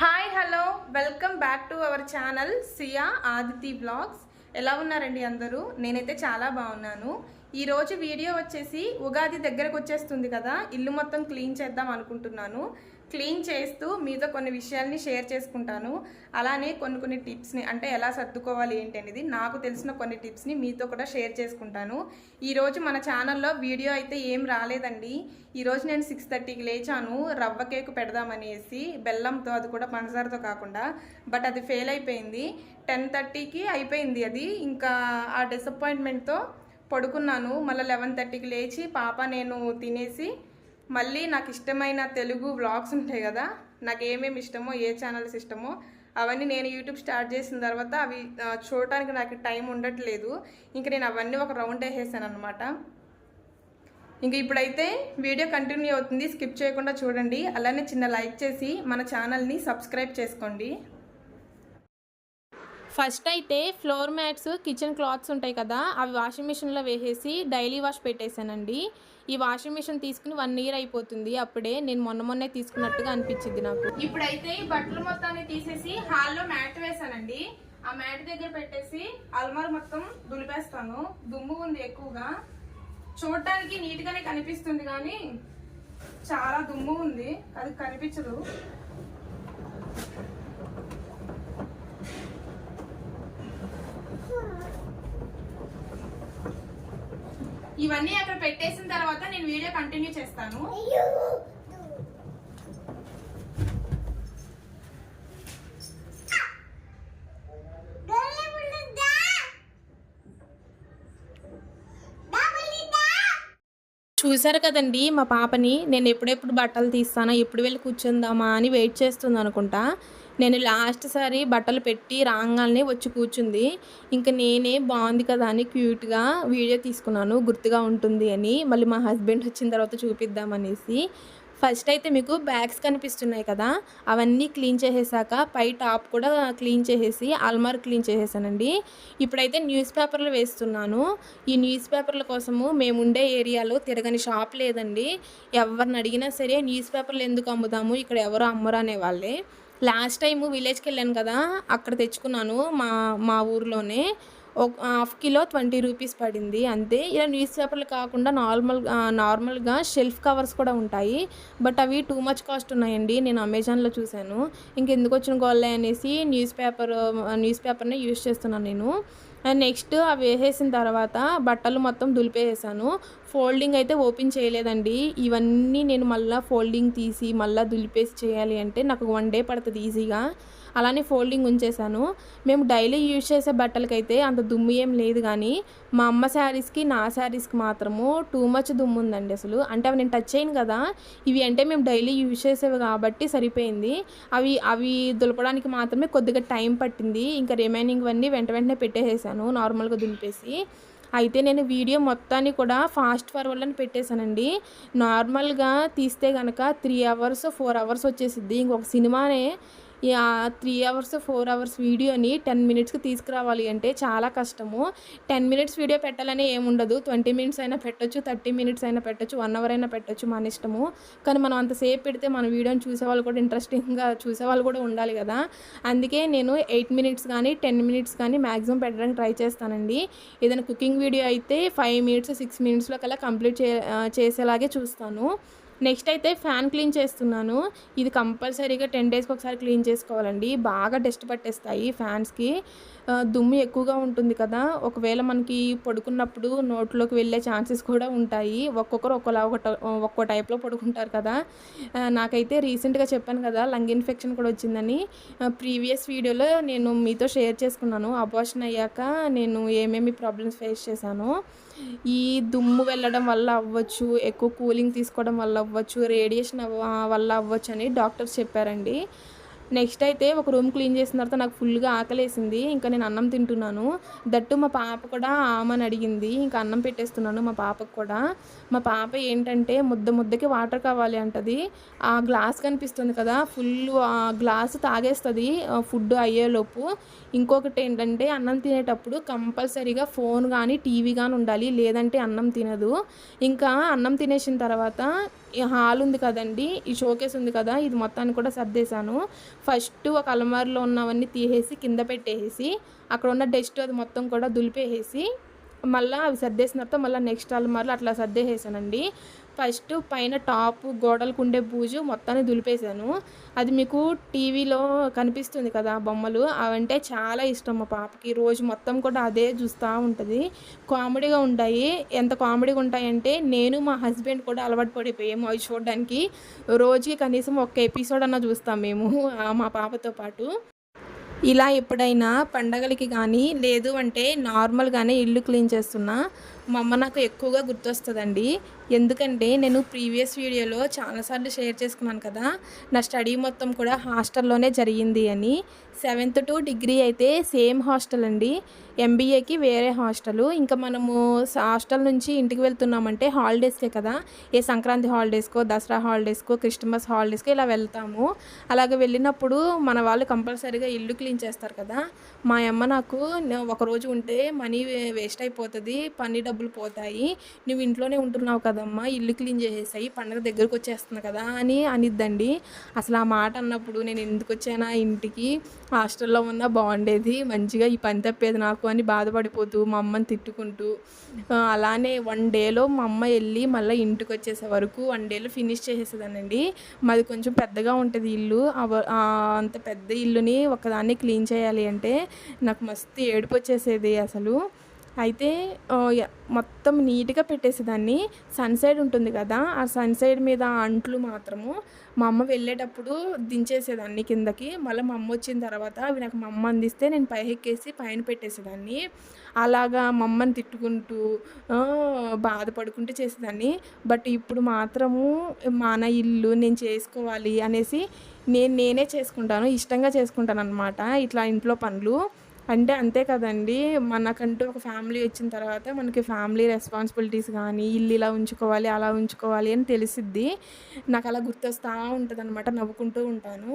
Hi hello welcome back to our channel Siya Aditi blogs ఎలా ఉన్నారండి అందరూ? నేనైతే చాలా బాగున్నాను. ఈరోజు వీడియో వచ్చేసి ఉగాది దగ్గరకు వచ్చేస్తుంది కదా. ఇల్లు మొత్తం క్లీన్ చేద్దాం అనుకుంటున్నాను. క్లీన్ చేస్తూ మీతో కొన్ని విషయాల్ని షేర్ చేసుకుంటాను. అలానే కొన్ని కొన్ని టిప్స్ని అంటే ఎలా సర్దుకోవాలి ఏంటి అనేది నాకు తెలిసిన కొన్ని టిప్స్ని మీతో కూడా షేర్ చేసుకుంటాను. ఈరోజు మన ఛానల్లో వీడియో అయితే ఏం రాలేదండి. ఈరోజు నేను సిక్స్ థర్టీకి లేచాను. రవ్వ కేక్ పెడదామనేసి బెల్లంతో అది కూడా పంచదారతో కాకుండా బట్ అది ఫెయిల్ అయిపోయింది. టెన్ థర్టీకి అయిపోయింది అది. ఇంకా ఆ డిసప్పాయింట్మెంట్తో పడుకున్నాను. మళ్ళీ లెవెన్ థర్టీకి లేచి పాప నేను తినేసి మళ్ళీ నాకు ఇష్టమైన తెలుగు వ్లాగ్స్ ఉంటాయి కదా నాకు ఏమేమి ఇష్టమో ఏ ఛానల్స్ ఇష్టమో అవన్నీ నేను యూట్యూబ్ స్టార్ట్ చేసిన తర్వాత అవి చూడటానికి నాకు టైం ఉండట్లేదు. ఇంక నేను అవన్నీ ఒక రౌండ్ వేసేసాను అనమాట ఇంక ఇప్పుడైతే వీడియో కంటిన్యూ అవుతుంది స్కిప్ చేయకుండా చూడండి. అలానే చిన్న లైక్ చేసి మన ఛానల్ని సబ్స్క్రైబ్ చేసుకోండి. ఫస్ట్ అయితే ఫ్లోర్ మ్యాట్స్ కిచెన్ క్లాత్స్ ఉంటాయి కదా అవి వాషింగ్ మిషన్లో వేసేసి డైలీ వాష్ పెట్టేశానండి ఈ వాషింగ్ మిషన్ తీసుకుని వన్ ఇయర్ అయిపోతుంది. అప్పుడే నేను మొన్న మొన్నే తీసుకున్నట్టుగా అనిపించింది నాకు. ఇప్పుడైతే ఈ బట్టలు మొత్తాన్ని తీసేసి హాల్లో మ్యాట్ వేసానండి ఆ మ్యాట్ దగ్గర పెట్టేసి అల్మార్ మొత్తం దులిపేస్తాను. దుమ్ము ఉంది ఎక్కువగా. చూడటానికి నీట్ గానే కనిపిస్తుంది కానీ చాలా దుమ్ము ఉంది. అది కనిపించదు. ఇవన్నీ అక్కడ పెట్టేసిన తర్వాత నేను వీడియో కంటిన్యూ చేస్తాను. చూసారు కదండి మా పాపని? నేను ఎప్పుడెప్పుడు బట్టలు తీస్తానా? ఎప్పుడు వెళ్ళి కూర్చుందామా అని వెయిట్ చేస్తుంది అనుకుంటా. నేను లాస్ట్ సారి బట్టలు పెట్టి రాగానే వచ్చి కూర్చుంది. ఇంకా నేనే బాగుంది కదా అని క్యూట్గా వీడియో తీసుకున్నాను. గుర్తుగా ఉంటుంది అని. మళ్ళీ మా హస్బెండ్ వచ్చిన తర్వాత చూపిద్దామనేసి ఫస్ట్ అయితే మీకు బ్యాగ్స్ కనిపిస్తున్నాయి కదా. అవన్నీ క్లీన్ చేసేసాక పై టాప్ కూడా క్లీన్ చేసేసి అల్మార్ క్లీన్ చేసేసానండి. ఇప్పుడైతే న్యూస్ పేపర్లు వేస్తున్నాను. ఈ న్యూస్ పేపర్ల కోసము మేము ఉండే ఏరియాలో తిరగని షాప్ లేదండి. ఎవరిని అడిగినా సరే న్యూస్ పేపర్లు ఎందుకు అమ్ముదాము? ఇక్కడ ఎవరు అమ్మరు అనేవాళ్ళే లాస్ట్ టైం విలేజ్కి వెళ్ళాను కదా అక్కడ తెచ్చుకున్నాను మా మా ఊర్లోనే. ఒక హాఫ్ కిలో ట్వంటీ రూపీస్ పడింది. అంతే. ఇలా న్యూస్ పేపర్లు కాకుండా నార్మల్ నార్మల్గా షెల్ఫ్ కవర్స్ కూడా ఉంటాయి. బట్ అవి టూ మచ్ కాస్ట్ ఉన్నాయండి. నేను అమెజాన్లో చూశాను. ఇంకెందుకు వచ్చిన గోళ్ళే అనేసి న్యూస్ పేపర్ న్యూస్ పేపర్నే యూస్ చేస్తున్నాను నేను. నెక్స్ట్ అవి వేసేసిన తర్వాత బట్టలు మొత్తం దులిపేసాను ఫోల్డింగ్ అయితే ఓపెన్ చేయలేదండి. ఇవన్నీ నేను మళ్ళీ ఫోల్డింగ్ తీసి మళ్ళీ దులిపేసి చేయాలి అంటే నాకు వన్ డే పడుతుంది ఈజీగా. అలానే ఫోల్డింగ్ ఉంచేసాను మేము డైలీ యూజ్ చేసే బట్టలకైతే అంత దుమ్ము ఏం లేదు కానీ మా అమ్మ శారీస్కి నా శారీస్కి మాత్రము టూ మచ్ దుమ్ము ఉందండి అసలు. అంటే అవి నేను టచ్ చేయను కదా ఇవి అంటే మేము డైలీ యూజ్ చేసేవి కాబట్టి సరిపోయింది. అవి అవి దులపడానికి మాత్రమే కొద్దిగా టైం పట్టింది. ఇంకా రిమైనింగ్ అన్నీ వెంట వెంటనే పెట్టేసేసాను నార్మల్గా దులిపేసి. అయితే నేను వీడియో మొత్తాన్ని కూడా ఫాస్ట్ ఫార్వర్డ్ అని పెట్టేశానండి. నార్మల్గా తీస్తే కనుక త్రీ అవర్స్ ఫోర్ అవర్స్ వచ్చేసిద్ది. ఇంకొక సినిమానే త్రీ అవర్స్ ఫోర్ అవర్స్ వీడియోని టెన్ మినిట్స్కి తీసుకురావాలి అంటే చాలా కష్టము. టెన్ మినిట్స్ వీడియో పెట్టాలని ఏముండదు ట్వంటీ మినిట్స్ అయినా పెట్టొచ్చు థర్టీ మినిట్స్ అయినా పెట్టొచ్చు వన్ అవర్ అయినా పెట్టొచ్చు మన ఇష్టము. కానీ మనం అంతసేపు పెడితే మన వీడియోని చూసేవాళ్ళు కూడా ఇంట్రెస్టింగ్గా చూసేవాళ్ళు కూడా ఉండాలి కదా. అందుకే నేను ఎయిట్ మినిట్స్ కానీ టెన్ మినిట్స్ కానీ మ్యాక్సిమం పెట్టడానికి ట్రై చేస్తానండి. ఏదైనా కుకింగ్ వీడియో అయితే ఫైవ్ మినిట్స్ సిక్స్ మినిట్స్లో కల్లా కంప్లీట్ చే చేసేలాగే చూస్తాను. నెక్స్ట్ అయితే ఫ్యాన్ క్లీన్ చేస్తున్నాను. ఇది కంపల్సరీగా టెన్ డేస్కి ఒకసారి క్లీన్ చేసుకోవాలండి. బాగా డస్ట్ పట్టేస్తాయి ఫ్యాన్స్కి. దుమ్ము ఎక్కువగా ఉంటుంది కదా. ఒకవేళ మనకి పడుకున్నప్పుడు నోట్లోకి వెళ్ళే ఛాన్సెస్ కూడా ఉంటాయి. ఒక్కొక్కరు ఒక్కోలా ఒక ఒక్కో టైప్లో పడుకుంటారు కదా. నాకైతే రీసెంట్గా చెప్పాను కదా లంగ్ ఇన్ఫెక్షన్ కూడా వచ్చిందని. ప్రీవియస్ వీడియోలో నేను మీతో షేర్ చేసుకున్నాను. అబార్షన్ అయ్యాక నేను ఏమేమి ప్రాబ్లమ్స్ ఫేస్ చేశాను. ఈ దుమ్ము వెళ్ళడం వల్ల అవ్వచ్చు ఎక్కువ కూలింగ్ తీసుకోవడం వల్ల అవ్వచ్చు రేడియేషన్ అవ్వ వల్ల అవ్వచ్చు అని డాక్టర్స్ చెప్పారండి. నెక్స్ట్ అయితే ఒక రూమ్ క్లీన్ చేసిన తర్వాత నాకు ఫుల్గా ఆకలేసింది. ఇంకా నేను అన్నం తింటున్నాను. దట్టు మా పాప కూడా ఆమని అడిగింది. ఇంకా అన్నం పెట్టేస్తున్నాను మా పాపకు కూడా. మా పాప ఏంటంటే ముద్ద ముద్దకి వాటర్ కావాలి అంటది. ఆ గ్లాస్ కనిపిస్తుంది కదా ఫుల్ ఆ గ్లాస్ తాగేస్తుంది ఫుడ్ అయ్యేలోపు. ఇంకొకటి ఏంటంటే అన్నం తినేటప్పుడు కంపల్సరీగా ఫోన్ కానీ టీవీ కానీ ఉండాలి లేదంటే అన్నం తినదు. ఇంకా అన్నం తినేసిన తర్వాత ఈ హాల్ ఉంది కదండి ఈ షోకేస్ ఉంది కదా ఇది మొత్తాన్ని కూడా సర్దేశాను. ఫస్ట్ ఒక అలమారిలో ఉన్నవన్నీ తీసేసి కింద పెట్టేసి అక్కడ ఉన్న డస్ట్ అది మొత్తం కూడా దులిపేసేసి మళ్ళీ అవి సర్దేసిన తర్వాత మళ్ళీ నెక్స్ట్ అల్మార్లు అట్లా సర్దేసేసానండి. ఫస్ట్ పైన టాప్ గోడలకు ఉండే బూజు మొత్తాన్ని దులిపేశాను. అది మీకు టీవీలో కనిపిస్తుంది కదా బొమ్మలు అవంటే చాలా ఇష్టం మా పాపకి. రోజు మొత్తం కూడా అదే చూస్తూ ఉంటుంది. కామెడీగా ఉంటాయి. ఎంత కామెడీగా ఉంటాయంటే నేను మా హస్బెండ్ కూడా అలవాటు పడిపోయాము అవి చూడడానికి రోజుకి కనీసం ఒక ఎపిసోడ్ అన్న చూస్తాం మేము మా పాపతో పాటు. ఇలా ఎప్పుడైనా పండగలకి కానీ లేదు అంటే నార్మల్గానే ఇల్లు క్లీన్ చేస్తున్నా మా అమ్మ నాకు ఎక్కువగా గుర్తొస్తుందండి. ఎందుకంటే నేను ప్రీవియస్ వీడియోలో చాలాసార్లు షేర్ చేసుకున్నాను కదా నా స్టడీ మొత్తం కూడా హాస్టల్లోనే జరిగింది అని. సెవెంత్ టు డిగ్రీ అయితే సేమ్ హాస్టల్ అండి. ఎంబీఏకి వేరే హాస్టల్. ఇంకా మనము హాస్టల్ నుంచి ఇంటికి వెళ్తున్నామంటే హాలిడేస్కే కదా. ఏ సంక్రాంతి హాలిడేస్కో దసరా హాలిడేస్కో క్రిస్టమస్ హాలిడేస్కో ఇలా వెళ్తాము. అలాగే వెళ్ళినప్పుడు మన వాళ్ళు కంపల్సరీగా ఇల్లు క్లీన్ చేస్తారు కదా. మా అమ్మ నాకు ఒకరోజు ఒక రోజు ఉంటే మనీ వేస్ట్ అయిపోతుంది పని డబ్బులు పోతాయి. నువ్వు ఇంట్లోనే ఉంటున్నావు కదమ్మా ఇల్లు క్లీన్ చేసేసాయి పండగ దగ్గరకు వచ్చేస్తుంది కదా అని అనిద్దండి. అసలు ఆ మాట అన్నప్పుడు నేను ఎందుకు వచ్చానా ఇంటికి? హాస్టల్లో ఉన్నా బాగుండేది. మంచిగా ఈ పని తప్పేది నాకు అని బాధపడిపోతూ మా అమ్మని తిట్టుకుంటూ అలానే వన్ డేలో మా అమ్మ వెళ్ళి మళ్ళీ ఇంటికి వచ్చేసే వరకు వన్ డేలో ఫినిష్ చేసేసేదానండి మాది కొంచెం పెద్దగా ఉంటుంది ఇల్లు. అంత పెద్ద ఇల్లుని ఒకదాన్ని క్లీన్ చేయాలి అంటే నాకు మస్తు ఏడుపు వచ్చేసేది అసలు. అయితే మొత్తం నీట్గా పెట్టేసేదాన్ని. సన్ సైడ్ ఉంటుంది కదా ఆ సన్ సైడ్ మీద అంట్లు మాత్రము మా అమ్మ వెళ్ళేటప్పుడు దించేసేదాన్ని కిందకి. మళ్ళీ మా అమ్మ వచ్చిన తర్వాత అవి నాకు మా అమ్మ అందిస్తే నేను పైకెక్కేసి పైన పెట్టేసేదాన్ని. అలాగా మా అమ్మని తిట్టుకుంటూ బాధపడుకుంటూ చేసేదాన్ని. బట్ ఇప్పుడు మాత్రము మన ఇల్లు నేను చేసుకోవాలి అనేసి నేను నేనే చేసుకుంటాను. ఇష్టంగా చేసుకుంటాను అనమాట ఇట్లా ఇంట్లో పనులు. అంటే అంతే కదండి. మనకంటూ ఒక ఫ్యామిలీ వచ్చిన తర్వాత మనకి ఫ్యామిలీ రెస్పాన్సిబిలిటీస్ కానీ ఇల్లు ఇలా ఉంచుకోవాలి అలా ఉంచుకోవాలి అని తెలిసిద్ది. నాకు అలా గుర్తొస్తూ ఉంటుంది అనమాట నవ్వుకుంటూ ఉంటాను.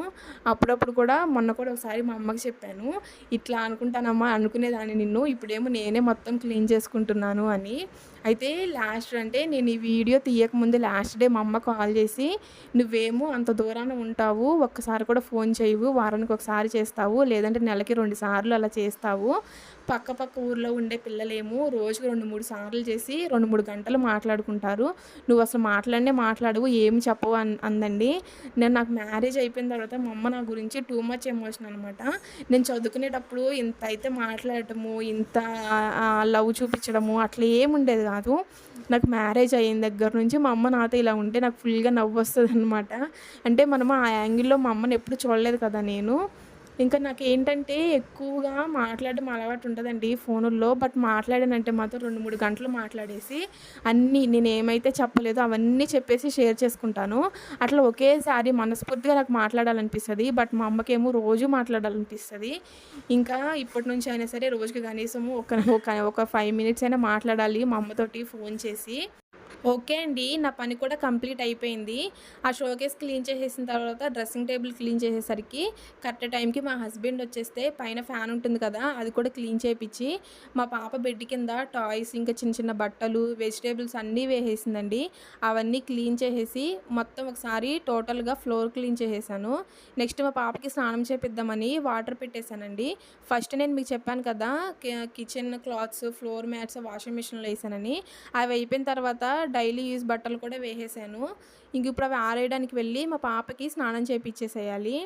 అప్పుడప్పుడు కూడా మొన్న కూడా ఒకసారి మా అమ్మకి చెప్పాను ఇట్లా అనుకుంటానమ్మా అనుకునేదాన్ని నిన్ను ఇప్పుడేమో నేనే మొత్తం క్లీన్ చేసుకుంటున్నాను అని. అయితే లాస్ట్ అంటే నేను ఈ వీడియో తీయకముందు లాస్ట్ డే మా అమ్మ కాల్ చేసి నువ్వేమో అంత దూరాన ఉంటావు ఒక్కసారి కూడా ఫోన్ చేయవు వారానికి ఒకసారి చేస్తావు లేదంటే నెలకి రెండు సార్లు అలా చేస్తావు. పక్క పక్క ఊర్లో ఉండే పిల్లలేమో రోజుకి రెండు మూడు సార్లు చేసి రెండు మూడు గంటలు మాట్లాడుకుంటారు. నువ్వు అసలు మాట్లాడినే మాట్లాడవు ఏమి చెప్పవు అన్ అందండి. నేను నాకు మ్యారేజ్ అయిపోయిన తర్వాత మా అమ్మ నా గురించి టూ మచ్ ఎమోషన్ అనమాట నేను చదువుకునేటప్పుడు ఇంత అయితే మాట్లాడటము ఇంత లవ్ చూపించడము అట్లా ఏముండేది ఉండేది కాదు. నాకు మ్యారేజ్ అయిన దగ్గర నుంచి మా అమ్మ నాతో ఇలా ఉంటే నాకు ఫుల్గా నవ్వు వస్తుంది అనమాట అంటే మనము ఆ యాంగిల్లో మా అమ్మని ఎప్పుడు చూడలేదు కదా నేను. ఇంకా నాకు ఏంటంటే ఎక్కువగా మాట్లాడడం అలవాటు ఉంటుందండి ఫోనుల్లో. బట్ మాట్లాడానంటే మాత్రం రెండు మూడు గంటలు మాట్లాడేసి అన్నీ నేను ఏమైతే చెప్పలేదో అవన్నీ చెప్పేసి షేర్ చేసుకుంటాను. అట్లా ఒకేసారి మనస్ఫూర్తిగా నాకు మాట్లాడాలనిపిస్తుంది. బట్ మా అమ్మకేమో రోజు మాట్లాడాలనిపిస్తుంది. ఇంకా ఇప్పటి నుంచి అయినా సరే రోజుకి కనీసము ఒక ఒక ఒక ఫైవ్ మినిట్స్ అయినా మాట్లాడాలి మా అమ్మతోటి ఫోన్ చేసి. ఓకే అండి నా పని కూడా కంప్లీట్ అయిపోయింది. ఆ షోకేస్ క్లీన్ చేసేసిన తర్వాత డ్రెస్సింగ్ టేబుల్ క్లీన్ చేసేసరికి కరెక్ట్ టైంకి మా హస్బెండ్ వచ్చేస్తే పైన ఫ్యాన్ ఉంటుంది కదా అది కూడా క్లీన్ చేయించి మా పాప బెడ్ కింద టాయ్స్ ఇంకా చిన్న చిన్న బట్టలు వెజిటేబుల్స్ అన్నీ వేసేసిందండి. అవన్నీ క్లీన్ చేసేసి మొత్తం ఒకసారి టోటల్గా ఫ్లోర్ క్లీన్ చేసేసాను. నెక్స్ట్ మా పాపకి స్నానం చేపిద్దామని వాటర్ పెట్టేశానండి. ఫస్ట్ నేను మీకు చెప్పాను కదా kitchen cloths floor mats washing మిషన్లో వేసానని. అవి అయిపోయిన తర్వాత డైలీ యూజ్ బట్టలు కూడా వేసేసాను. ఇంక ఇప్పుడు అవి ఆరేయడానికి వెళ్ళి మా పాపకి స్నానం చేపించేసేయాలి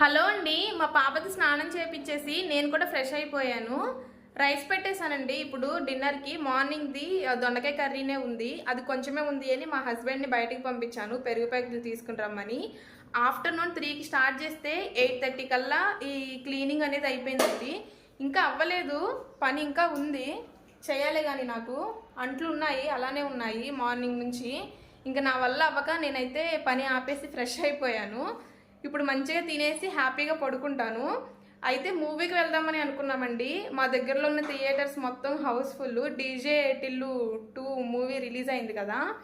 హలో అండి మా పాపకి స్నానం చేపించేసి నేను కూడా ఫ్రెష్ అయిపోయాను. రైస్ పెట్టేశానండి ఇప్పుడు డిన్నర్కి మార్నింగ్ది దొండకాయ కర్రీనే ఉంది. అది కొంచెమే ఉంది అని మా హస్బెండ్ని బయటకు పంపించాను పెరుగు ప్యాకెట్లు తీసుకుని రమ్మని. ఆఫ్టర్నూన్ త్రీకి స్టార్ట్ చేస్తే ఎయిట్ థర్టీ కల్లా ఈ క్లీనింగ్ అనేది అయిపోయింది ఇంకా అవ్వలేదు పని ఇంకా ఉంది. చేయాలి కానీ నాకు అంట్లు ఉన్నాయి అలానే ఉన్నాయి మార్నింగ్ నుంచి. ఇంకా నా వల్ల అవ్వక నేనైతే పని ఆపేసి ఫ్రెష్ అయిపోయాను. ఇప్పుడు మంచిగా తినేసి హ్యాపీగా పడుకుంటాను. అయితే మూవీకి వెళ్దామని అనుకున్నామండి. మా దగ్గరలో ఉన్న థియేటర్స్ మొత్తం house full. DJ Tillu two movie release అయింది కదా.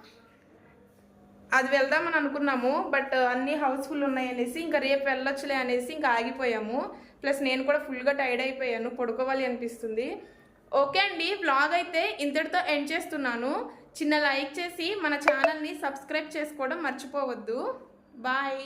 అది వెళ్దామని అనుకున్నాము. బట్ అన్ని హౌస్ఫుల్ ఉన్నాయి అనేసి ఇంకా రేపు వెళ్ళొచ్చులే అనేసి ఇంకా ఆగిపోయాము. ప్లస్ నేను కూడా ఫుల్గా టైర్డ్ అయిపోయాను. పడుకోవాలి అనిపిస్తుంది. ఓకే అండి బ్లాగ్ అయితే ఇంతటితో ఎండ్ చేస్తున్నాను. చిన్న లైక్ చేసి మన ఛానల్ని సబ్స్క్రైబ్ చేసుకోవడం మర్చిపోవద్దు. బాయ్